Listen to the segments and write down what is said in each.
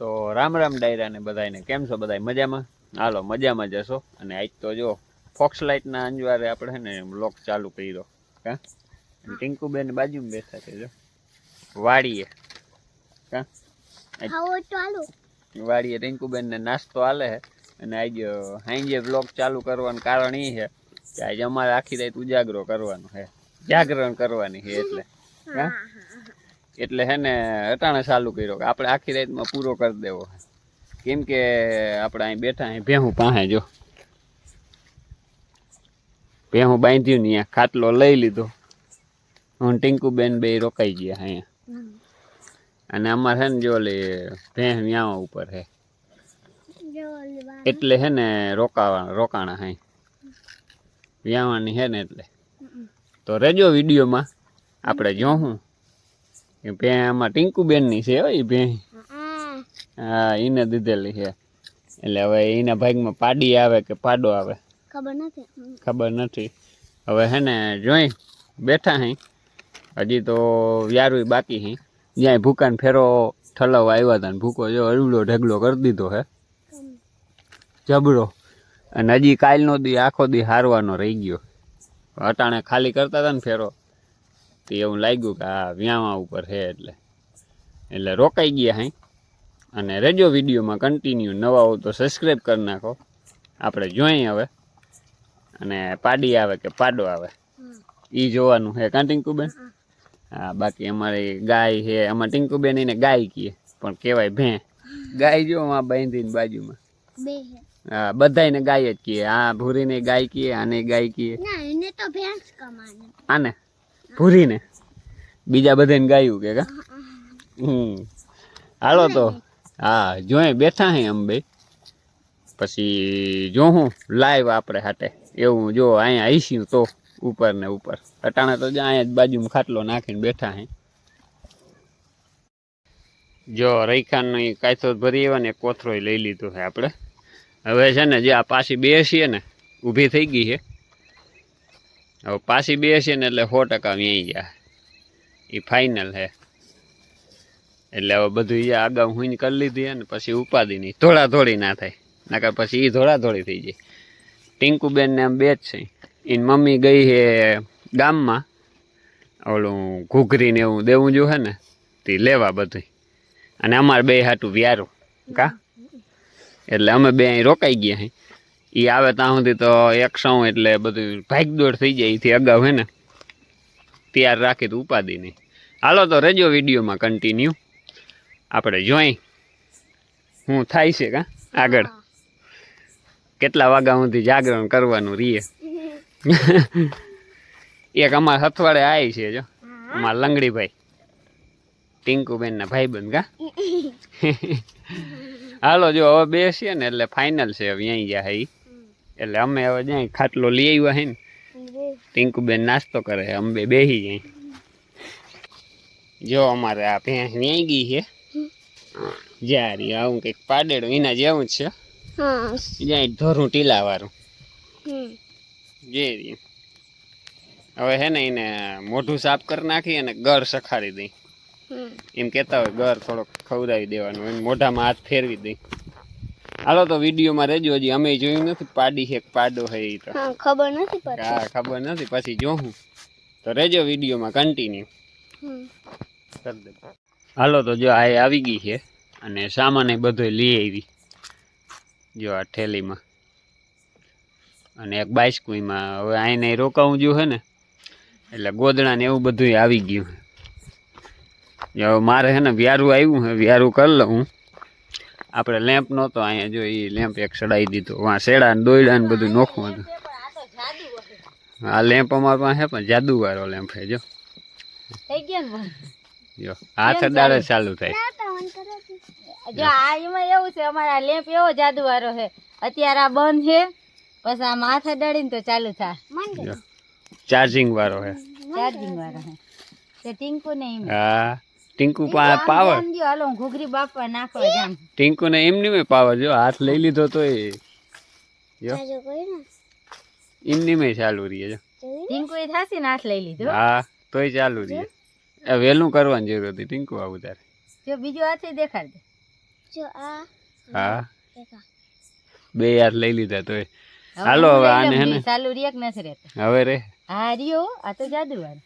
તો રામ રામ ડાયરા ને બધાને કેમ છો બધા મજામાં? હાલો મજામાં જશો અને આજ તો જો ફોક્સ લાઇટના અંજવારે આપણે છે ને બ્લોક ચાલુ કર્યો. કા? ટિંકુબેન બાજુમાં બેઠા છે જો. વાડીએ. કા? વાડીએ ને નાસ્તો આલે છે અને આજ સાંજે બ્લોક ચાલુ કરવાનું કારણ એ છે કે આજે અમારે આખી રાત ઉજાગરો કરવાનો છે જાગરણ કરવાની છે એટલે. હા. એટલે હે ને અટાણે ચાલુ કર્યો કે આપણે આખી રાતમાં પૂરો કરી દેવો. કેમ કે આપણે અહીં બેઠા અહીં ભેહું પાસે જો. ભેહું બાંધ્યું ને અહીંયા ખાટલો લઈ લીધો. હું ટીંકુબેન બે રોકાઈ ગયા અહીંયા. અને અમારે છે ને જો ઓલી ભેહ વ્યાવા ઉપર છે એટલે હે ને રોકાવા રોકાણા હે. વ્યાવાની હે ને એટલે. તો રેજો વિડીયોમાં. આપણે જોઉં કે ભે આમાં ટિંકુબેનની છે હો એ ભે. હા એને દીધેલી છે. એટલે હવે એના ભાગમાં પાડી આવે કે પાડો આવે? ખબર નથી. ખબર નથી. હવે હે ને જોઈ બેઠા હઈ હજી તો વ્યારું બાકી હી. જ્યાં ભૂકાન ફેરો ઠલવવા આવ્યા હતા ને ભૂકો જો અડુલો ઢગલો કરી દીધો હે. જબરો. અને હજી કાલનો દી આખો દી હારવાનો રહી ગયો. અટાણે ખાલી કરતા હતા ને ફેરો. તો એવું લાગ્યું કે આ વ્યાવા ઉપર છે એટલે. એટલે રોકાઈ ગયા હાઈ અને રેજો વિડીયોમાં કન્ટિન્યુ નવા હો તો સબસ્ક્રાઈબ કરી નાખો. આપણે જોઈએ હવે. અને પાડી આવે કે પાડો આવે. એ જોવાનું છે. કાં ટીંકુબેન? હા બાકી અમારી ગાય છે. અમારે ટીંકુબેન એને ગાય કીએ. પણ કહેવાય ભે ગાય જો આ બાંધીને બાજુમાં. હે બધાને ગાય જ કીએ. આ ભૂરીને ગાય કીએ આને ગાય કીએ. આને? ભૂરીને. બીજા બધાને ગાયું કે કા? હમ. હાલો તો. હા જોઈ બેઠા હે અંબે. બે પછી હું લાઈવ આપણે હાટે. એવું જો અહીંયા આવીશું તો ઉપર ને ઉપર. અટાણે તો અહીંયા જ બાજુમાં ખાટલો નાખીને બેઠા હે. જો રૈખાનો કાયથો ભરી આવ્યો ને કોથરોય લઈ લીધો છે આપણે હવે છે ને જે આ પાછી બેસીએ ને ઊભી થઈ ગઈ છે હવે પાછી બેસીએ ને એટલે સો ટકા વ્યાઈ ગયા. એ ફાઇનલ છે એટલે હવે બધું એ અગાઉ હું કરી લીધી ને પછી ઉપાધિ નહીં. ધોળા ધોળી ના થાય. નકર પછી એ ધોળા ધોળી થઈ જાય. ટિંકુબેન ને આમ બે જ છે. એની મમ્મી ગઈ છે ગામમાં. ઓલું ઘૂઘરી ને એવું દેવું જો હે ને, તે લેવા બધું અને અમારે બે હાટું વ્યારું. કા? એટલે અમે બે અહીં રોકાઈ ગયા હે. એ આવે ત્યાં સુધી તો એક સૌ એટલે બધું ભાગદોડ થઈ જાય એથી અગાઉ હે ને. તૈયાર રાખી તો નહીં. હાલો તો રેજો વિડીયોમાં કન્ટિન્યુ આપણે જોઈ. હું થાય છે કા? આગળ. કેટલા વાગ્યા સુધી જાગરણ કરવાનું રીએ? એક અમારા હથવાડે આવી છે જો. અમારા લંગડીભાઈ. ટિંકુબેનના ભાઈબંધ કા? હાલો જો હવે બેસીએ ને એટલે ફાઇનલ છે. હવે અહીં ગયા ઈ. એટલે અમે હવે જ્યાં ખાટલો લઈ આવ્યા હે ને ટિંકુબેન નાસ્તો કરે છે અમે બે બેસી જાય. જો અમારે આ ભેંસ વ્યાઈ ગઈ છે જ્યારી આવું કંઈક પાડેડું એના જેવું જ છે. હા. જ્યાં ધોરું ટીલા વાળું જે હવે હે ને એને મોઢું સાફ કરી નાખી અને ગર સખાડી દઈ. એમ કહેતા હોય ગર થોડોક ખવડાવી દેવાનું એમ મોઢામાં હાથ ફેરવી દઈ. હાલો તો વિડીયોમાં રહેજો હજી. અમે જોયું નથી પાડી છે પાડો છે એ તો. ખબર નથી પડતી. હા ખબર નથી. પછી જોઉં તો રહેજો વિડીયોમાં કન્ટિન્યુ કરી દે. હાલો તો જો આ આવી ગઈ છે અને સામાન એ બધો લઈ આવી. જો આ થેલીમાં અને એક બાઈસ્કુઈમાં. હવે આઈને રોકાવું જો હે ને એટલે ગોદડા ને એવું બધું આવી ગયું. જો મારે છે ને વ્યારું આવ્યું હે વ્યારું કરી લઉં આપણે લેમ્પ નહોતો અહીંયા જો એ લેમ્પ એક સડાઈ દીધો. વાં શેડા ને દોયડા ને બધું નોખું હતું. આ લેમ્પ અમારા પાસે છે પણ જાદુવાળો લેમ્પ છે જો. થઈ ગયો જો હાથ અડાડે ચાલુ? થાય. જો આ એમાં એવું છે અમારા લેમ્પ એવો જાદુવાળો છે. અત્યારે આ બંધ છે પછી આ માથે ડળીને તો ચાલુ થાય. ચાર્જિંગ વાળો છે ચાર્જિંગ વાળો છે તે ટીંકુ નહીં હા. ટિંકુ પાવર. હાલો હું ઘૂઘરી બાપા નાખો જામ ટિંકુ ને એમની પાવર જો હાથ લઈ લીધો તો એ જો. એમની મેં ચાલુ રહીએ જો. ટીંકુ એ થાસી ને હાથ લઈ લીધો? હા તોય ચાલુ રહીએ એ વહેલું કરવાની જરૂર હતી ટિંકુ આવું તારે જો બીજો હાથે દેખાડ દે. જો આ. હા. બે હાથ લઈ લીધા તોય. હવે હાલો હવે આને હે ને? ચાલુ રિયક નથી રહેતા. હવે રે. હા રિયો આ તો જાદુવાર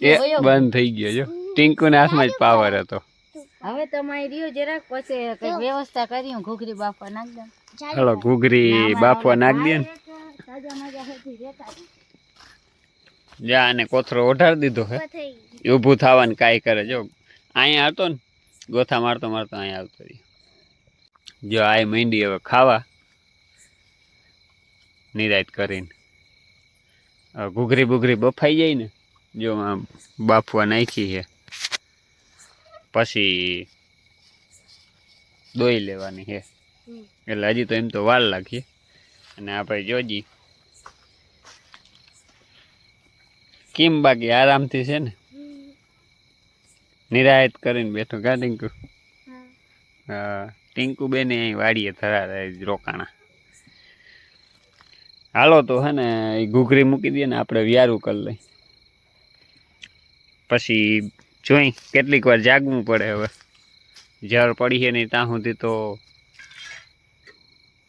એ બંધ થઈ ગયો જો. ટિંકુના હાથમાં જ પાવર હતો. હવે તમારી રહ્યો જરાક પછી કઈ વ્યવસ્થા કરી હું ઘૂઘરી બાફવા નાખ દઉં. હલો ઘૂઘરી બાફવા નાખ દે જા અને કોથરો ઓઢાડી દીધો હે. ઊભું થવાનું કાંઈ કરે. જો અહીંયા હતો ને ગોથા મારતો મારતો અહીંયા આવતો રહ્યો. જો આ મંડી હવે ખાવા. નિરાયત કરીને. ઘૂઘરી બુઘરી બફાઈ જાય ને જો આમ બાફવા નાખી છે પછી દોઈ લેવાની છે. એટલે હજી તો એમ તો વાર લાગીએ અને આપણે જોજી કેમ બાકી આરામથી છે ને? નિરાયત કરીને બેઠો કા ટીંકુ? હા. ટીંકુ બેને અહીં વાડીએ થરા રોકાણા. હાલો તો હે ને એ ઘૂઘરી મૂકી દઈએ ને આપણે વ્યારું કરી લઈ પછી જોઈ કેટલીક વાર જાગવું પડે હવે. જ્યારે પડી છે નહીં ત્યાં સુધી તો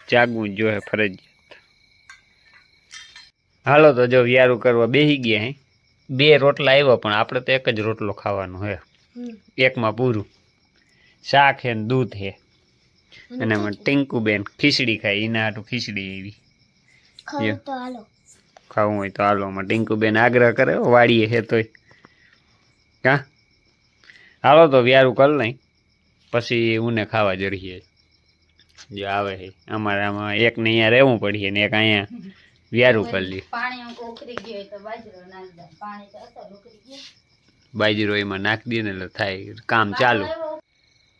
જાગવું જ જોઈએ ફરજિયાત. હાલો તો જો વ્યારું કરવા બેસી ગયા હે. બે રોટલા આવ્યા પણ આપણે તો એક જ રોટલો ખાવાનો હે. એકમાં પૂરું. શાક હે ને દૂધ હે. અને ટીંકુબેન ટીંકુ બેન ખીચડી ખાય એના હાટું ખીચડી એવી ખાવું હોય તો હાલો ટીંકુબેન બેન આગ્રહ કરે વાડીએ હે તોય. કા હાલો તો વ્યારું કરી લઈ. પછી ઊને ખાવા જરીએ. જો આવે છે અમારે આમાં એક ને અહીંયા રહેવું પડીએ ને એક અહીંયા વ્યારું કરી લઈએ બાજરો એમાં નાખી દઈએ ને એટલે થાય કામ ચાલુ.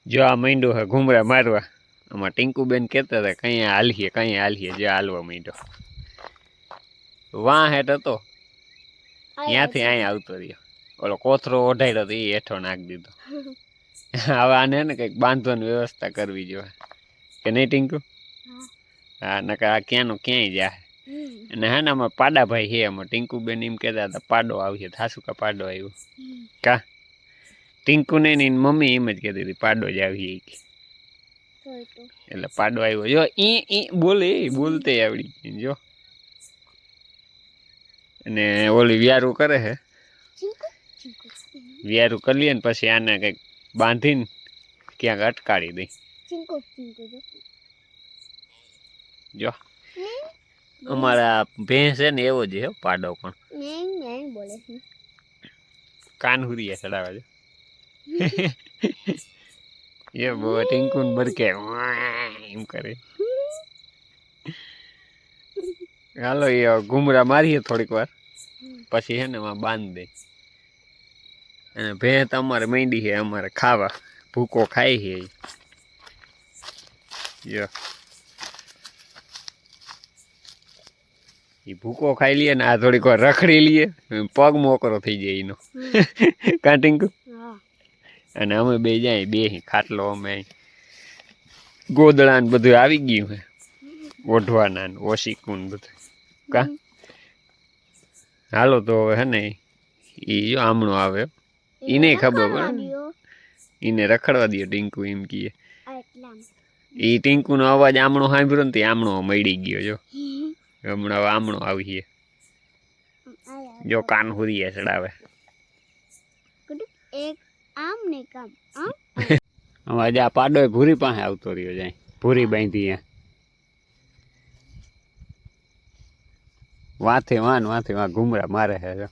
જો આ માંડ્યો હે ઘૂમરા મારવા. આમાં ટીંકુબેન કહેતા હતા કંઈ હાલીએ કંઈ હાલીએ જે હાલવા માંડ્યો વાં હેઠ હતો. ત્યાંથી અહીંયા આવતો રહ્યો. ઓલો કોથરો ઓઢાડ્યો તો એ હેઠો નાખી દીધો. હવે આને હે ને કંઈક બાંધવાની વ્યવસ્થા કરવી જોઈએ. કે નહીં ટીંકુ? હા, નકર આ ક્યાંનું ક્યાંય જાય. અને હા ને આમાં પાડાભાઈ છે ટીંકુ ટીંકુબેન એમ કહેતા હતા, પાડો આવશે થાસુકા પાડો આવ્યો. કા? ટીંકુ ને એની મમ્મી એમ જ કહેતી હતી, પાડો જ આવી કે એટલે પાડો આવ્યો. જો, ઈ ઈ બોલે બોલતે આવડી જો. અને ઓલી વ્યારું કરે છે વ્યારું કરી લઈએ ને પછી આને કંઈક બાંધીને ક્યાંક અટકાડી દઈ. જો. અમારા ભેંસ છે ને એવો જ છે પાડો પણ. કાનહુરિયા ચડાવે છે. એ બહુ ટીંકુન બરકે. એમ કરે. હાલો એ ગુમરા મારીએ થોડીક વાર. પછી છે ને એમાં બાંધી દે અને ભેં તો અમારે મેંડી છે અમારે ખાવા. ભૂકો ખાય છે. એ ભૂકો ખાઈ લઈએ ને આ થોડીક વાર રખડી લઈએ. પગ મોકરો થઈ જાય એનો. કાંટીંકુ હા. અને અમે બે જાય બે ખાટલો અમે ગોદડા ને બધું આવી ગયું હે. ઓઢવાના ને ઓશીકું ને બધું. કા? હાલો તો હવે હે ને એ જો આમણો આવે. ઈને ખબર પડે ઈને રખડવા દે ટીંકુ એમ કીએ. ઈ ટીંકુનો અવાજ આમણો સાંભળ્યો ને તે આમણો મળી ગયો જો. હમણાં આમણો આવીએ જો કાન હુરીએ ચડાવે. આજે આ પાડો ભૂરી પાસે આવતો રહ્યો જાય. ભૂરી બાંધી વાથે વાન વાથે વાં ઘૂમરા મારે છે જો.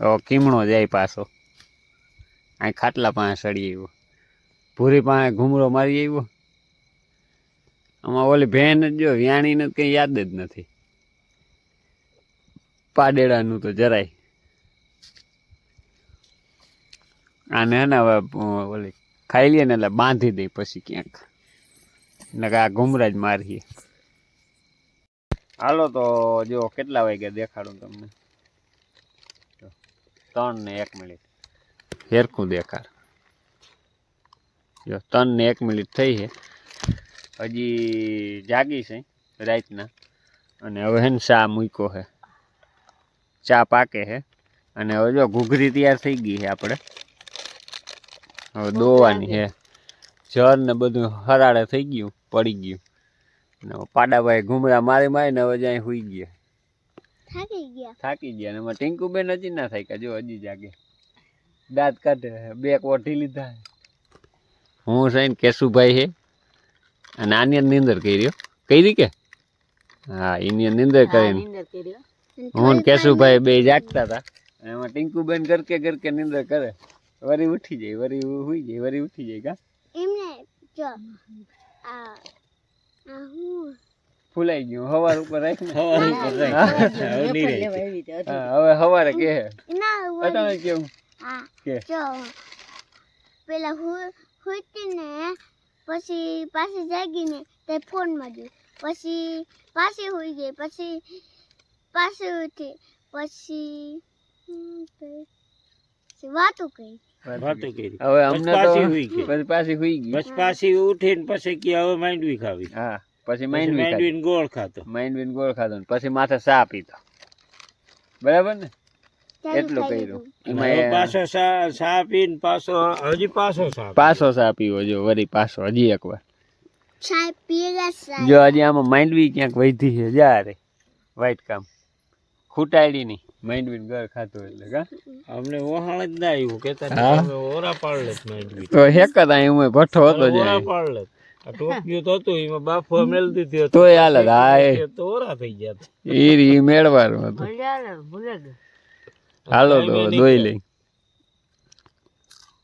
કીમણો જાય પાછો. અહીં ખાટલા પાસે સડી આવ્યો. ભૂરી પાસે ઘૂમરો મારી આવ્યો. આમાં ઓલી ભેન જ જો વ્યાણીને કંઈ યાદ જ નથી. પાડેડાનું તો જરાય. આને ને હવે ઓલી ખાઈ લઈએ ને એટલે બાંધી દઈ પછી ક્યાંક. ને કે આ ઘુમરા જ મારીએ. હાલો તો જો કેટલા વાગ્યા દેખાડું તમને. ત્રણ ને એક મિનિટ. હેરખું દેખાડ. જો ત્રણ ને એક મિનિટ થઈ છે. હજી જાગી છે રાતના. અને હવે હે ને ચા મૂક્યો છે. ચા પાકે છે. અને હવે જો ઘૂઘરી તૈયાર થઈ ગઈ છે આપણે. હવે દોવાની છે. જર ને બધું હરાડે થઈ ગયું પડી ગયું. અને પાડાભાઈ ઘૂમરા મારી મારી ને હવે જ્યાં સુઈ ગયા. થાકી ગયા. થાકી ગયા ને એમાં ટીંકુબેન હજી ના થાય કે જો હજી જાગે. દાંત કાઢે બે કોઠી લીધા હું છે કેશુભાઈ છે. અને આની નિંદર કર્યો કરી કે? હા એની નિંદર હા, કરીને. નીંદર કરી હું. કેશુભાઈ બે જાગતા હતા. એમાં એમાં ટીંકુબેન ગરકે ગરકે નિંદર કરે. વરી ઉઠી જાય વરી હુઈ જાય વરી ઉઠી જાય કા? એમને જો આ આ હું ફૂલાઈ ગયું હવાર ઉપર રાખ. હવાર ઉપર રાખ. હવે નહીં રહે. હવારે કે અટાણે કેવું કે? પેલા હું પછી પાછી જાગીને તે ફોનમાં જોયું. પછી પાછી હોઈ ગઈ પછી પાછી ઉઠી પછી પછી વાતું કરી. વાતો કરી. હવે અમને પાછી હુઈ ગઈ. પછી પાછી હુઈ ગઈ. બસ પાછી ઉઠીને પછી કે હવે માંડવી ખાવી? હા. પછી પછી માઇન્ડ વી માંડવીને ગોળ ખાતો માઇન્ડ ગોળ ખાધો પછી માથે ચા પીતો બરાબર ને? એટલું કરી કર્યું. એમાં પાછો સા સા પીને પાછો હજી પાછો સા પાછો ચા પીવો જો વરી પાછો હજી એક વાર ચાય પીએલા ચાય જો હજી આમાં માઇન્ડ વી ક્યાંક વધી છે જા રે વાઈટ કામ. ખૂટાડી નહીં માઇન્ડ ઘર ગળ ખાતો એટલે કા? અમને ઓહાણ જ ના આવ્યું કેતા ઓરા પાડ લે માંડવી. તો હેક જ હું ભઠ્ઠો હતો ઓરા પાડ આ ટોપિયું તો હતું એમાં બાફો મેલ દીધી હતી. તોય હાલત હા એ તો થઈ ગયા. ઈ મેળવાનું હતું. હાલો તો દોઈ લઈ